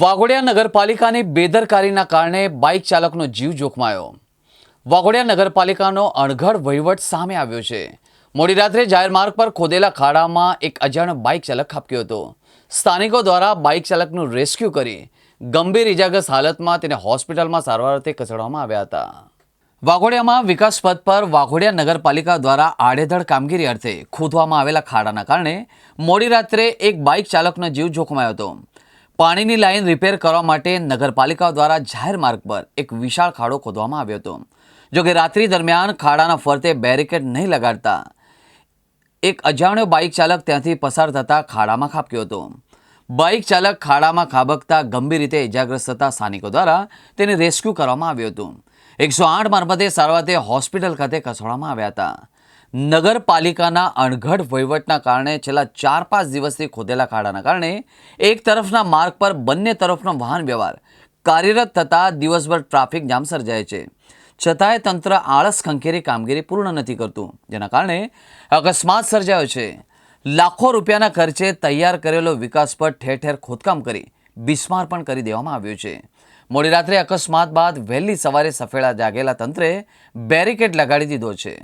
વાઘોડિયા નગરપાલિકાની બેદરકારીના કારણે બાઇક ચાલકનો જીવ જોખમાયો. વાઘોડિયા નગરપાલિકાનો અણઘડ વહીવટ સામે આવ્યો છે. મોડી રાત્રે જાહેર માર્ગ પર ખોદેલા ખાડામાં એક અજાણ્યો બાઇક ચાલક ખાબક્યો હતો. સ્થાનિકો દ્વારા બાઇક ચાલકનું રેસ્ક્યુ કરી ગંભીર ઇજાગ્રસ્ત હાલતમાં તેને હોસ્પિટલમાં સારવાર અર્થે ખસેડવામાં આવ્યા હતા. વાઘોડિયામાં વિકાસ પથ પર વાઘોડિયા નગરપાલિકા દ્વારા આડેધડ કામગીરી અર્થે ખોદવામાં આવેલા ખાડાના કારણે મોડી રાત્રે એક બાઇક ચાલકનો જીવ જોખમાયો હતો. પાણીની લાઇન રિપેર કરવા માટે નગરપાલિકા દ્વારા જાહેર માર્ગ પર એક વિશાળ ખાડો ખોદવામાં આવ્યો હતો. જોકે રાત્રિ દરમિયાન ખાડાના ફરતે બેરિકેડ નહીં લગાડતા, એક અજાણ્યો બાઇક ચાલક ત્યાંથી પસાર થતા ખાડામાં ખાબક્યો હતો. બાઇક ચાલક ખાડામાં ખાબકતા ગંભીર રીતે ઇજાગ્રસ્ત થતા સ્થાનિકો દ્વારા તેને રેસ્ક્યુ કરવામાં આવ્યું હતું. એકસો આઠ મારફતે સારવારતે હોસ્પિટલ ખાતે ખસેડવામાં આવ્યા હતા. નગરપાલિકાના અણઘડ વહીવટના કારણે છેલ્લા ચાર પાંચ દિવસથી ખોદેલા ખાડાના કારણે એક તરફના માર્ગ પર બંને તરફનો વાહન વ્યવહાર કાર્યરત થતાં દિવસભર ટ્રાફિક જામ સર્જાય છે. છતાંય તંત્ર આળસ ખંખેરી કામગીરી પૂર્ણ નથી કરતું. જેના કારણે અકસ્માત સર્જાયો છે. લાખો રૂપિયાના ખર્ચે તૈયાર કરેલો વિકાસ પર ઠેર ઠેર ખોદકામ કરી બિસ્માર પણ કરી દેવામાં આવ્યું છે. મોડી રાત્રે અકસ્માત બાદ વહેલી સવારે સફેળા જાગેલા તંત્રે બેરિકેડ લગાડી દીધો છે.